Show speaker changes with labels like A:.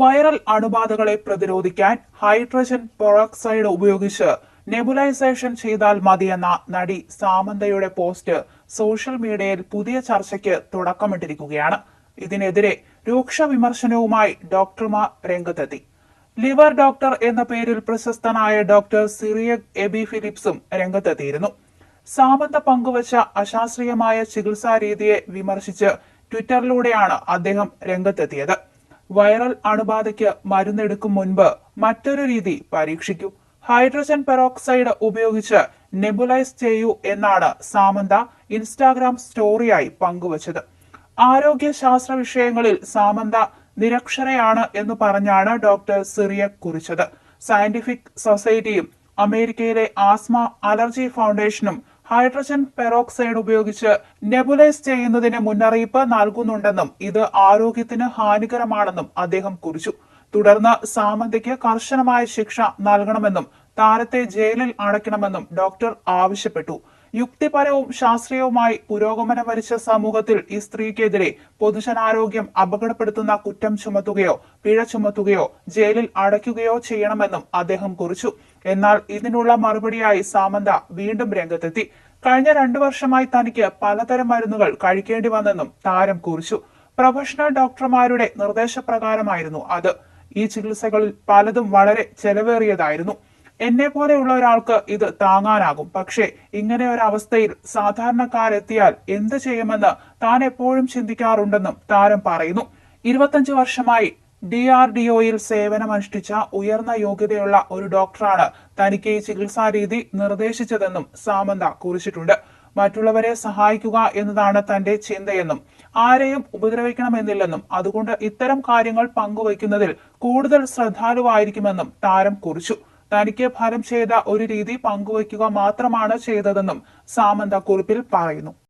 A: Viral അണുബാധകളെ പ്രതിരോധിക്കാൻ hydrogen peroxide ഉപയോഗിച്ച് nebulisation ചെയ്താൽ മതിയെന്ന നടി സാമന്തയുടെ പോസ്റ്റ് സോഷ്യൽ മീഡിയയിൽ പുതിയ ചർച്ചയ്ക്ക് തുടക്കമിട്ടിരിക്കുകയാണ്. ഇതിനെതിരെ രൂക്ഷ വിമർശനവുമായി ഡോക്ടർമാർ രംഗത്തെത്തി. ലിവർ ഡോക്ടർ എന്ന പേരിൽ പ്രശസ്തനായ ഡോക്ടർ സിറിയക് എബി ഫിലിപ്സും രംഗത്തെത്തിയിരുന്നു. സാമന്ത പങ്കുവച്ച അശാസ്ത്രീയമായ ചികിത്സാ രീതിയെ വിമർശിച്ച് ട്വിറ്ററിലൂടെയാണ് അദ്ദേഹം രംഗത്തെത്തിയത്. വൈറൽ അണുബാധയ്ക്ക് മരുന്നെടുക്കും മുൻപ് മറ്റൊരു രീതി പരീക്ഷിക്കൂ. ഹൈഡ്രജൻ പെറോക്സൈഡ് ഉപയോഗിച്ച് നെബുലൈസ് ചെയ്യൂ എന്നാണ് സാമന്ത ഇൻസ്റ്റാഗ്രാം സ്റ്റോറിയായി പങ്കുവച്ചത്. ആരോഗ്യ ശാസ്ത്ര വിഷയങ്ങളിൽ സാമന്ത നിരക്ഷരയാണ് എന്ന് പറഞ്ഞാണ് ഡോക്ടർ സിറിയ കുറിച്ചത്. സയന്റിഫിക് സൊസൈറ്റിയും അമേരിക്കയിലെ ആസ്മ അലർജി ഫൗണ്ടേഷനും ഹൈഡ്രജൻ പെറോക്സൈഡ് ഉപയോഗിച്ച് നെബുലൈസ് ചെയ്യുന്നതിന് മുന്നറിയിപ്പ് നൽകുന്നുണ്ടെന്നും ഇത് ആരോഗ്യത്തിന് ഹാനികരമാണെന്നും അദ്ദേഹം കുറിച്ചു. തുടർന്ന് സാമന്തയ്ക്ക് കർശനമായ ശിക്ഷ നൽകണമെന്നും താരത്തെ ജയിലിൽ അടയ്ക്കണമെന്നും ഡോക്ടർ ആവശ്യപ്പെട്ടു. യുക്തിപരവും ശാസ്ത്രീയവുമായി പുരോഗമനം വരിച്ച സമൂഹത്തിൽ ഈ സ്ത്രീക്കെതിരെ പൊതുജനാരോഗ്യം അപകടപ്പെടുത്തുന്ന കുറ്റം ചുമത്തുകയോ പിഴ ചുമത്തുകയോ ജയിലിൽ അടയ്ക്കുകയോ ചെയ്യണമെന്നും അദ്ദേഹം കുറിച്ചു. എന്നാൽ ഇതിനുള്ള മറുപടിയായി സാമന്ത വീണ്ടും രംഗത്തെത്തി. കഴിഞ്ഞ രണ്ടു വർഷമായി തനിക്ക് പലതരം മരുന്നുകൾ കഴിക്കേണ്ടി വന്നെന്നും താരം കുറിച്ചു. പ്രൊഫഷണൽ ഡോക്ടർമാരുടെ നിർദ്ദേശപ്രകാരമായിരുന്നു അത്. ഈ ചികിത്സകളിൽ പലതും വളരെ ചെലവേറിയതായിരുന്നു. എന്നെ പോലെയുള്ള ഒരാൾക്ക് ഇത് താങ്ങാനാകും. പക്ഷേ ഇങ്ങനെ ഒരു അവസ്ഥയിൽ സാധാരണക്കാരെത്തിയാൽ എന്ത് ചെയ്യുമെന്ന് താൻ എപ്പോഴും ചിന്തിക്കാറുണ്ടെന്നും താരം പറയുന്നു. ഇരുപത്തഞ്ച് വർഷമായി ഡി ആർ ഡി ഒയിൽ സേവനമനുഷ്ഠിച്ച ഉയർന്ന യോഗ്യതയുള്ള ഒരു ഡോക്ടറാണ് തനിക്ക് ഈ ചികിത്സാ രീതി നിർദ്ദേശിച്ചതെന്നും സാമന്ത കുറിച്ചിട്ടുണ്ട്. മറ്റുള്ളവരെ സഹായിക്കുക എന്നതാണ് തന്റെ ചിന്തയെന്നും ആരെയും ഉപദ്രവിക്കണമെന്നില്ലെന്നും അതുകൊണ്ട് ഇത്തരം കാര്യങ്ങൾ പങ്കുവയ്ക്കുന്നതിൽ കൂടുതൽ ശ്രദ്ധാലുവായിരിക്കുമെന്നും താരം കുറിച്ചു. തനിക്ക് ഫലം ചെയ്ത ഒരു രീതി പങ്കുവയ്ക്കുക മാത്രമാണ് ചെയ്തതെന്നും സാമന്ത കുറിപ്പിൽ പറയുന്നു